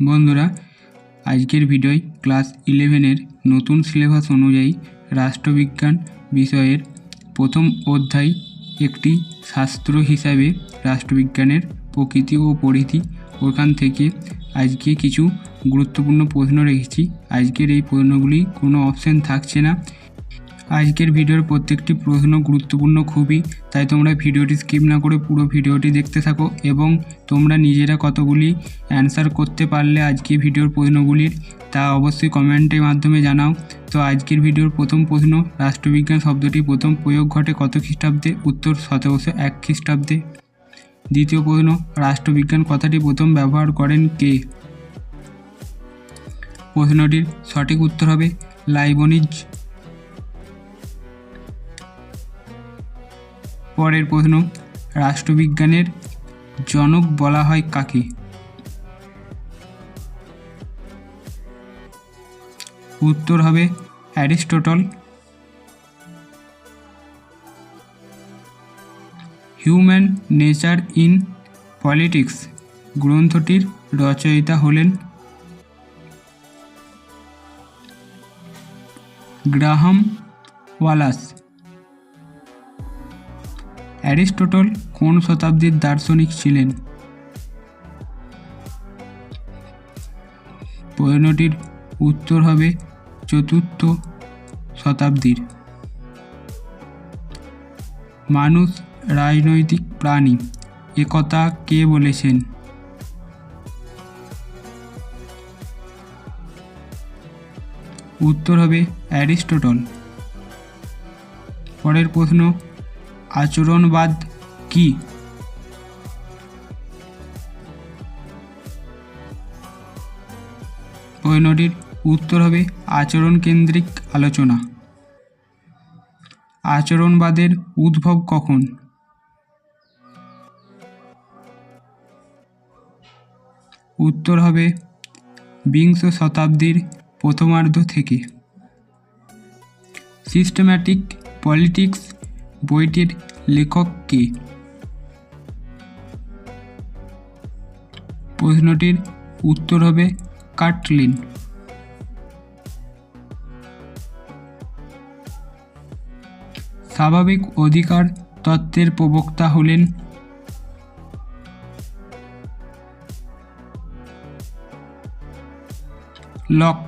বন্ধুরা, আজকের ভিডিওয় ক্লাস ইলেভেনের নতুন সিলেবাস অনুযায়ী রাষ্ট্রবিজ্ঞান বিষয়ের প্রথম অধ্যায় একটি শাস্ত্র হিসাবে রাষ্ট্রবিজ্ঞানের প্রকৃতি ও পরিধি ওখান থেকে আজকে কিছু গুরুত্বপূর্ণ প্রশ্ন রেখেছি। আজকের এই প্রশ্নগুলি কোনো অপশান থাকছে না। আজকের ভিডিওর প্রত্যেকটি প্রশ্ন গুরুত্বপূর্ণ খুবই, তাই তোমরা ভিডিওটি স্কিপ না করে পুরো ভিডিওটি দেখতে থাকো এবং তোমরা নিজেরা কতগুলি অ্যান্সার করতে পারলে আজকে ভিডিওর প্রশ্নগুলির, তা অবশ্যই কমেন্টের মাধ্যমে জানাও। তো আজকের ভিডিওর প্রথম প্রশ্ন, রাষ্ট্রবিজ্ঞান শব্দটি প্রথম প্রয়োগ ঘটে কত খ্রিস্টাব্দে? উত্তর সতেরোশো এক খ্রিস্টাব্দে। দ্বিতীয় প্রশ্ন, রাষ্ট্রবিজ্ঞান কথাটি প্রথম ব্যবহার করেন কে? প্রশ্নটির সঠিক উত্তর হবে লাইবনিজ পরের প্রশ্ন, রাষ্ট্রবিজ্ঞানের জনক বলা হয় কাকে? উত্তর হবে Aristotle. Human nature in politics গ্রন্থটির রচয়িতা হলেন গ্রাহাম ওয়ালাস। অ্যারিস্টটল কোন শতাব্দীর দার্শনিক ছিলেন? প্রশ্নটির উত্তর হবে চতুর্থ শতাব্দীর। মানুষ, রাজনৈতিক প্রাণী একথা কে বলেছেন? উত্তর হবে অ্যারিস্টটল। পরের প্রশ্ন আচরণবাদ কি? প্রশ্নটির উত্তর হবে আচরণ কেন্দ্রিক আলোচনা। আচরণবাদের উদ্ভব কখন? উত্তর হবে বিংশ শতাব্দীর প্রথমার্ধ থেকে। সিস্টেম্যাটিক পলিটিক্স বইটির লেখক কে? প্রশ্নটির উত্তর হবে কাটলিন। স্বাভাবিক অধিকার তত্ত্বের প্রবক্তা হলেন লক।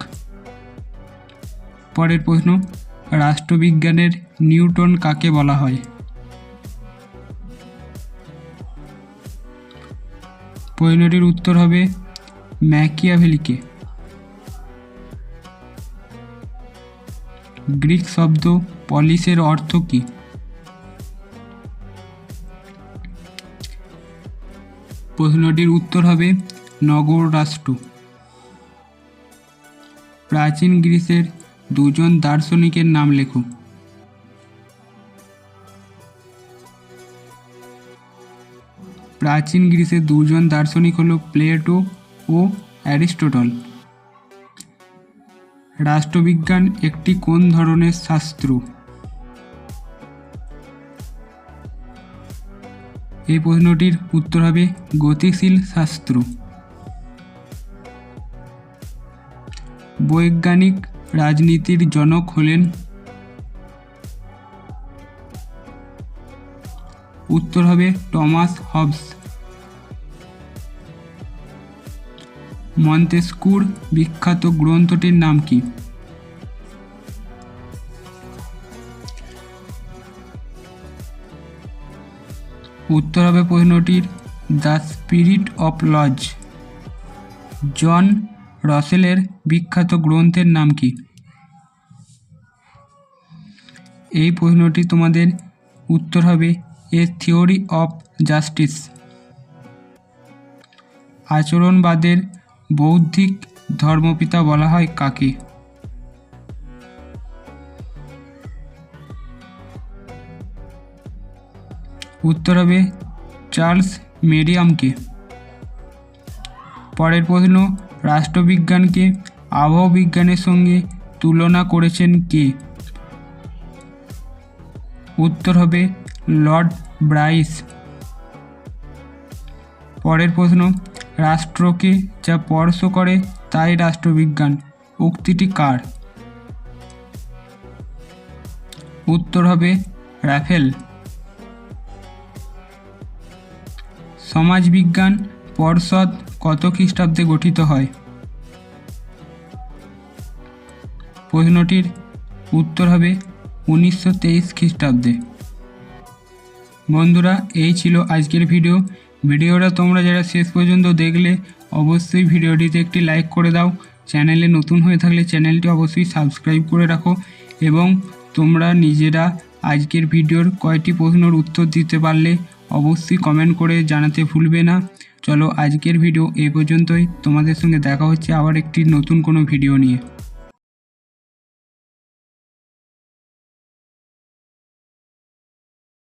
পরের প্রশ্ন, রাষ্ট্রবিজ্ঞানের নিউটন কাকে বলা হয়? প্রশ্নটির উত্তর হবে ম্যাকিয়াভেলিকে। গ্রিক শব্দ পলিসের অর্থ কী? প্রশ্নটির উত্তর হবে নগর রাষ্ট্র প্রাচীন গ্রিসের দুজন দার্শনিকের নাম লেখো। প্রাচীন গ্রিসের দুজন দার্শনিক হল প্লেটো ও অ্যারিস্টটল। রাষ্ট্রবিজ্ঞান একটি কোন ধরনের শাস্ত্র? এই প্রশ্নটির উত্তর হবে গতিশীল শাস্ত্র। বৈজ্ঞানিক রাজনীতির জনক হলেন উত্তর হবে টমাস হবস। মন্তেস্কুর বিখ্যাত গ্রন্থটির নাম কি? উত্তর হবে প্রশ্নটির the spirit of laws John রসেলের বিখ্যাত গ্রন্থের নাম কি? এই প্রশ্নটি তোমাদের উত্তর হবে এ থিওরি অফ জাস্টিস আচরণবাদের বৌদ্ধিক ধর্মপিতা বলা হয় কাকে? উত্তর হবে চার্লস মেরিয়ামকে। পরের প্রশ্ন, রাষ্ট্রবিজ্ঞানকে আবহাওয়া বিজ্ঞানের সঙ্গে তুলনা করেছেন কে? উত্তর হবে লর্ড ব্রাইস। পরের প্রশ্ন রাষ্ট্রকে যা স্পর্শ করে তাই রাষ্ট্রবিজ্ঞান। উক্তিটি কার? উত্তর হবে রাফেল। সমাজবিজ্ঞান পর্ষদ কত খ্রিস্টাব্দে গঠিত হয়? প্রশ্নটির উত্তর হবে উনিশশো তেইশ খ্রিস্টাব্দে। বন্ধুরা, এই ছিল আজকের ভিডিও। ভিডিওটা তোমরা যারা শেষ পর্যন্ত দেখলে অবশ্যই ভিডিওটিতে একটি লাইক করে দাও। চ্যানেলে নতুন হয়ে থাকলে চ্যানেলটি অবশ্যই সাবস্ক্রাইব করে রাখো এবং তোমরা নিজেরা আজকের ভিডিওর কয়টি প্রশ্নের উত্তর দিতে পারলে অবশ্যই কমেন্ট করে জানাতে ভুলবে না। চলো আজকের ভিডিও এই পর্যন্তই। তোমাদের সঙ্গে দেখা হচ্ছে আবার একটি নতুন কোনো ভিডিও নিয়ে।